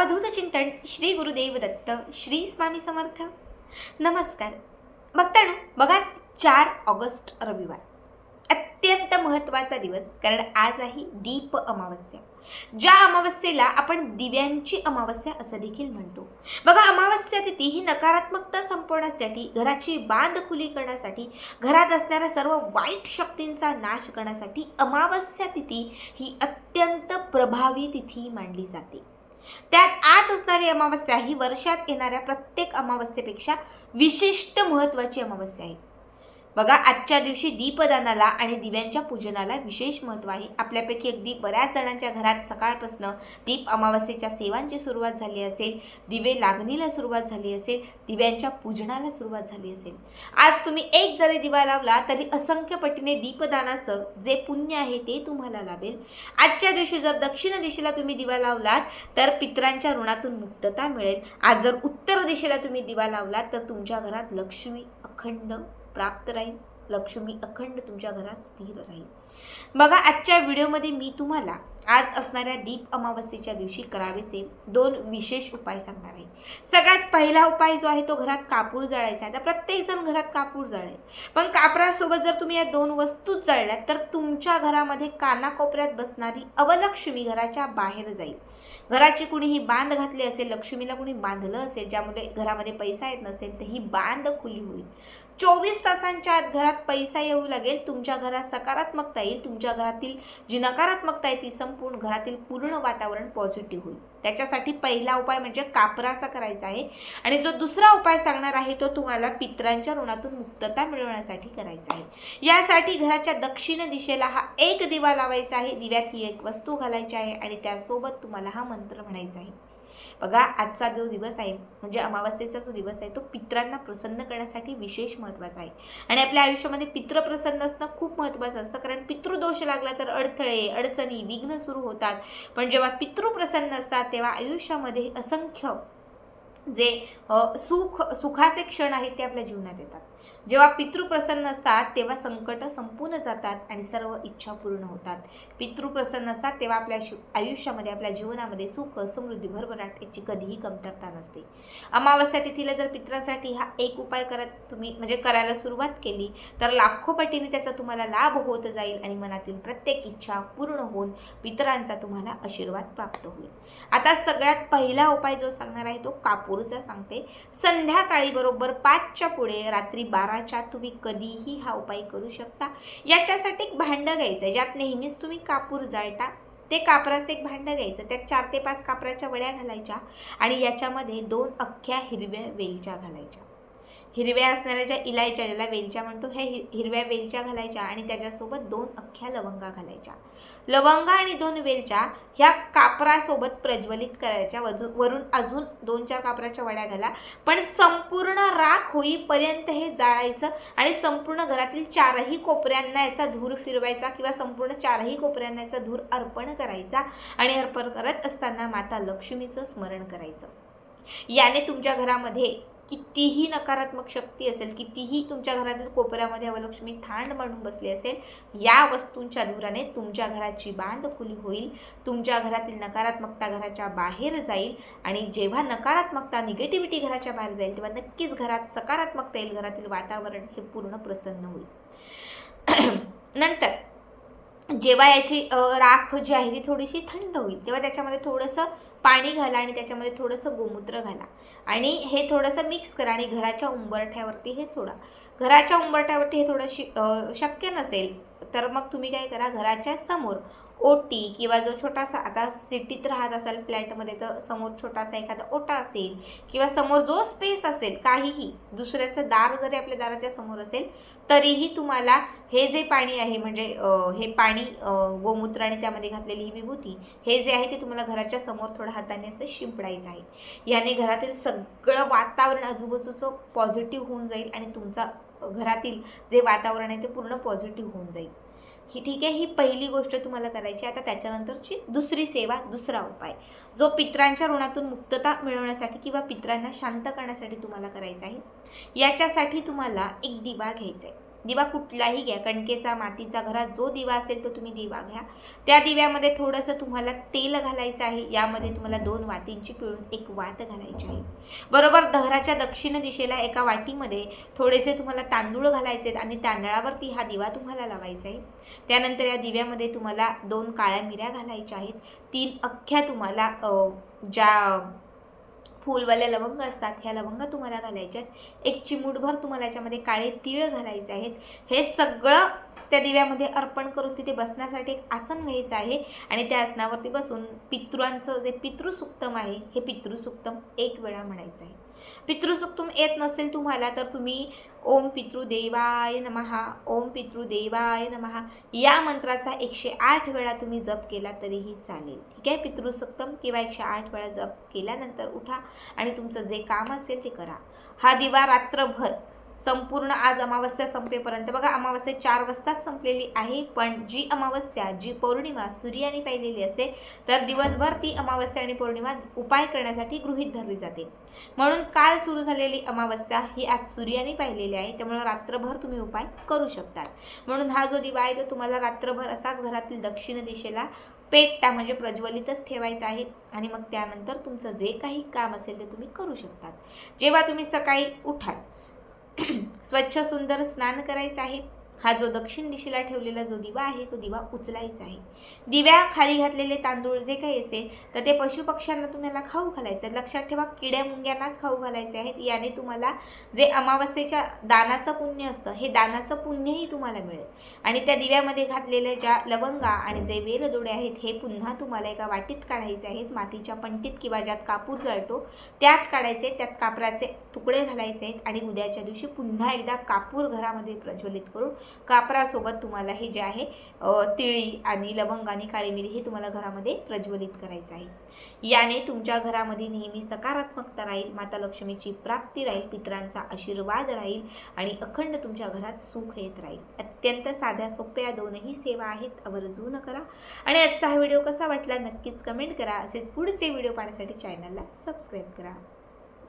अवधूत चिंतन श्री गुरुदेव दत्त श्री स्वामी समर्थ. नमस्कार. बघताना बघा चार ऑगस्ट रविवार. अत्यंत महत्त्वाचा दिवस कारण आज आहे दीप अमावस्या. ज्या अमावस्येला आपण दिव्यांची अमावस्या असं देखील म्हणतो. बघा अमावस्या तिथी ही नकारात्मकता संपवण्यासाठी घराची बांध खुली करण्यासाठी घरात असणाऱ्या सर्व वाईट शक्तींचा नाश करण्यासाठी अमावस्या तिथी ही अत्यंत प्रभावी तिथी मानली जाते. त्यात आज असणारी अमावस्या ही वर्षात येणाऱ्या प्रत्येक अमावस्येपेक्षा विशिष्ट महत्त्वाची अमावस्या आहे. बघा आजच्या दिवशी दीपदानाला आणि दिव्यांच्या पूजनाला विशेष महत्त्व आहे. आपल्यापैकी अगदी बऱ्याच जणांच्या घरात सकाळपासनं दीप अमावस्येच्या सेवांची सुरुवात झाली असेल दिवे लागणीला सुरुवात झाली असेल दिव्यांच्या पूजनाला सुरुवात झाली असेल. आज तुम्ही एक जरी दिवा लावला तरी असंख्य पटीने दीपदानाचं जे पुण्य आहे ते तुम्हाला लाभेल. आजच्या दिवशी जर दक्षिण दिशेला तुम्ही दिवा लावलात तर पितरांच्या ऋणातून मुक्तता मिळेल. आज जर उत्तर दिशेला तुम्ही दिवा लावलात तर तुमच्या घरात लक्ष्मी अखंड प्राप्त राहील. लक्ष्मी अखंड तुमच्या घरात स्थिर राहील. बघा आजच्या व्हिडिओमध्ये मी तुम्हाला आज असणाऱ्या दीप अमावस्येच्या दिवशी करावेचे दोन विशेष उपाय सांगणार आहे. सगळ्यात पहिला उपाय जो आहे तो घरात कापूर जळायचा आहे. तर प्रत्येकजण घरात कापूर जळेल. पण कापरासोबत जर तुम्ही या दोन वस्तूच जळल्यात तर तुमच्या घरामध्ये कानाकोपऱ्यात बसणारी अवलक्ष्मी घराच्या बाहेर जाईल. घराची कुणीही बांध घातली असेल लक्ष्मीला कुणी बांधलं असेल ज्यामुळे घरामध्ये पैसा येत नसेल तर ही बांध खुली होईल. चोवीस तासांच्या आत घरात पैसा येऊ लागेल तुमच्या घरात सकारात्मकता येईल तुमच्या घरातील जी नकारात्मकता आहे ती संपूर्ण घरातील पूर्ण वातावरण पॉझिटिव्ह होईल. त्याच्यासाठी पहिला उपाय म्हणजे कापराचा करायचा आहे. आणि जो दुसरा उपाय सांगणार आहे तो तुम्हाला पित्रांच्या ऋणातून मुक्तता मिळवण्यासाठी करायचा आहे. यासाठी घराच्या दक्षिण दिशेला हा एक दिवा लावायचा आहे. दिव्यात ही एक वस्तू घालायची आहे आणि त्यासोबत तुम्हाला हा मंत्र म्हणायचा आहे. बघा आजचा जो दिवस आहे म्हणजे अमावस्येचा जो दिवस आहे तो पित्रांना प्रसन्न करण्यासाठी विशेष महत्त्वाचा आहे. आणि आपल्या आयुष्यामध्ये पित्र प्रसन्न असणं खूप महत्त्वाचं असतं कारण पितृदोष लागला तर अडथळे अडचणी विघ्न सुरू होतात. पण जेव्हा पितृ प्रसन्न असतात तेव्हा आयुष्यामध्ये असंख्य जे सुख सुखाचे क्षण आहेत ते आपल्या जीवनात येतात. जेव्हा पितृ प्रसन्न असतात तेव्हा संकट संपून जातात आणि सर्व इच्छा पूर्ण होतात. पितृ प्रसन्न असतात तेव्हा आपल्या शु- आयुष्यामध्ये आपल्या जीवनामध्ये सुख समृद्धी भरभराट याची कधीही कमतरता नसते. अमावस्या तिथीला जर पित्रांसाठी हा एक उपाय करत तुम्ही म्हणजे करायला सुरुवात केली तर लाखो पटीने त्याचा तुम्हाला लाभ होत जाईल आणि मनातील प्रत्येक इच्छा पूर्ण होऊन पितरांचा तुम्हाला आशीर्वाद प्राप्त होईल. आता सगळ्यात पहिला उपाय जो सांगणार आहे तो कापूरचा सांगते. संध्याकाळी बरोबर पाचच्या पुढे रात्री बाराच्या तुम्ही कधीही हा उपाय करू शकता. याच्यासाठी एक भांडं घ्यायचं आहे ज्यात नेहमीच तुम्ही कापूर जाळता. ते कापराचं एक भांडं घ्यायचं त्यात चार ते पाच कापराच्या वड्या घालायच्या आणि याच्यामध्ये दोन अख्ख्या हिरव्या वेलच्या घालायच्या. हिरव्या असणाऱ्या ज्या इलायच्या ज्याला वेलच्या म्हणतो ह्या हि हिरव्या वेलच्या घालायच्या आणि त्याच्यासोबत दोन अख्ख्या लवंगा घालायच्या. लवंगा आणि दोन वेलच्या ह्या कापरासोबत प्रज्वलित करायच्या. वजू वरून अजून दोन चार कापराच्या वड्या घाला. पण संपूर्ण राख होईपर्यंत हे जाळायचं आणि संपूर्ण घरातील चारही कोपऱ्यांना याचा धूर फिरवायचा किंवा संपूर्ण चारही कोपऱ्यांना याचा धूर अर्पण करायचा आणि अर्पण करत असताना माता लक्ष्मीचं स्मरण करायचं. याने तुमच्या घरामध्ये कितीही नकारात्मक शक्ती असेल कितीही तुमच्या घरातील कोपऱ्यामध्ये अवलक्ष्मी थांड मांडून बसली असेल या वस्तूंच्या धुराने तुमच्या घराची बांध खुली होईल तुमच्या घरातील नकारात्मकता घराच्या बाहेर जाईल आणि जेव्हा नकारात्मकता निगेटिव्हिटी घराच्या बाहेर जाईल तेव्हा नक्कीच घरात सकारात्मकता येईल घरातील वातावरण हे पूर्ण प्रसन्न होईल. नंतर जेव्हा याची राख जी आहे ती थोडीशी थंड होईल तेव्हा त्याच्यामध्ये थोडंसं पाणी घाला आणि त्याच्यामध्ये थोडंसं गोमूत्र घाला. आणि हे थोडंसं मिक्स करा आणि घराच्या उंबरठ्यावरती हे सोडा. घराच्या उंबरठ्यावरती हे थोडं शि शक्य नसेल तर मग तुम्ही काय करा घराच्या समोर ओटी किंवा जो छोटासा आता सिटीत राहत असाल फ्लॅटमध्ये तर समोर छोटासा एखादा ओटा असेल किंवा समोर जो स्पेस असेल काहीही दुसऱ्याचं दार जरी आपल्या दाराच्या समोर असेल तरीही तुम्हाला हे जे पाणी आहे म्हणजे हे पाणी गोमूत्र आणि त्यामध्ये घातलेली ही विभूती हे जे आहे ते तुम्हाला घराच्या समोर थोडं हाताने असं शिंपडायचं आहे. याने घरातील सगळं वातावरण आजूबाजूचं पॉझिटिव्ह होऊन जाईल आणि तुमचा घरातील जे वातावरण आहे ते पूर्ण पॉझिटिव्ह होऊन जाईल. ही ठीक आहे ही पहिली गोष्ट तुम्हाला करायची आहे. आता त्याच्यानंतरची दुसरी सेवा दुसरा उपाय जो पित्रांच्या ऋणातून मुक्तता मिळवण्यासाठी किंवा पित्रांना शांत करण्यासाठी तुम्हाला करायचा आहे याच्यासाठी तुम्हाला एक दिवा घ्यायचा आहे दिवा कुठलाही घ्या कणकेचा मातीचा घरात जो दिवा असेल तो तुम्ही दिवा घ्या. त्या दिव्यामध्ये थोडंसं तुम्हाला तेल घालायचं आहे यामध्ये तुम्हाला दोन वातींची पिळून एक वात घालायची आहे. बरोबर दहराच्या दक्षिण दिशेला एका वाटीमध्ये थोडेसे तुम्हाला तांदूळ घालायचे आहेत आणि तांदळावरती हा दिवा तुम्हाला लावायचा आहे. त्यानंतर या दिव्यामध्ये तुम्हाला दोन काळ्या मिऱ्या घालायच्या आहेत. तीन अख्ख्या तुम्हाला ज्या फुलवाल्या लवंग असतात ह्या लवंग तुम्हाला घालायच्या आहेत. एक चिमूटभर तुम्हाला याच्यामध्ये काळे तीळ घालायचे आहेत. हे सगळं त्या दिव्यामध्ये अर्पण करून तिथे बसण्यासाठी एक आसन घ्यायचं आहे आणि त्या आसनावरती बसून पितृांचं जे पितृसुक्तम आहे हे पितृसुक्तम एक वेळा म्हणायचं आहे. पितृसुक्तम येत नसेल तुम्हाला तर तुम्ही ओम पितृदेवाय नमहा ओम पितृदेवाय नमहा या मंत्राचा एकशे आठ वेळा तुम्ही जप केला तरीही चालेल. ठीक आहे? पितृसुक्तम किंवा एकशे आठ वेळा जप केल्यानंतर उठा आणि तुमचं जे काम असेल ते करा. हा दिवा रात्रभर संपूर्ण आज अमावस्या संपेपर्यंत. बघा अमावस्या चार वाजताच संपलेली आहे पण जी अमावस्या जी पौर्णिमा सूर्याने पाहिलेली असते तर दिवसभर ती अमावस्या आणि पौर्णिमा उपाय करण्यासाठी गृहीत धरली जाते. म्हणून काल सुरू झालेली अमावस्या ही आज सूर्याने पाहिलेली आहे त्यामुळे रात्रभर तुम्ही उपाय करू शकतात. म्हणून हा जो दिवा आहे तो तुम्हाला रात्रभर असाच घरातील दक्षिण दिशेला पेटता म्हणजे प्रज्वलितच ठेवायचा आहे आणि मग त्यानंतर तुमचं जे काही काम असेल ते तुम्ही करू शकतात. जेव्हा तुम्ही सकाळी उठाल स्वच्छ सुंदर स्नान करायचं आहे. हा जो दक्षिण दिशेला ठेवलेला जो दिवा आहे तो दिवा उचलायचा आहे. दिव्या खाली घातलेले तांदूळ जे काही असेल तर ते पशुपक्ष्यांना तुम्हाला खाऊ घालायचं आहे. लक्षात ठेवा किड्या मुंग्यांनाच खाऊ घालायचे आहेत. याने तुम्हाला जे अमावस्येच्या दानाचं पुण्य असतं हे दानाचं पुण्यही तुम्हाला मिळेल. आणि त्या दिव्यामध्ये घातलेल्या ज्या लवंगा आणि जे वेलदोडे आहेत हे पुन्हा तुम्हाला एका वाटीत काढायचे आहेत. मातीच्या पंटीत किंवा ज्यात कापूर जळतो त्यात काढायचे त्यात कापराचे तुकडे घालायचे आहेत. आणि उद्याच्या दिवशी पुन्हा एकदा कापूर घरामध्ये प्रज्वलित करून कापरासोबत तुम्हाला हे जे आहे तिळी आणि लवंग आणि काळी मिरी हे तुम्हाला घरामध्ये प्रज्वलित करायचं आहे. याने तुमच्या घरामध्ये नेहमी सकारात्मकता राहील माता लक्ष्मीची प्राप्ती राहील पितरांचा आशीर्वाद राहील आणि अखंड तुमच्या घरात सुख येत राहील. अत्यंत साध्या सोप्या दोनही सेवा आहेत आवर्जून करा. आणि आजचा हा व्हिडिओ कसा वाटला नक्कीच कमेंट करा. असेच पुढचे व्हिडिओ पाहण्यासाठी चॅनलला सबस्क्राईब करा.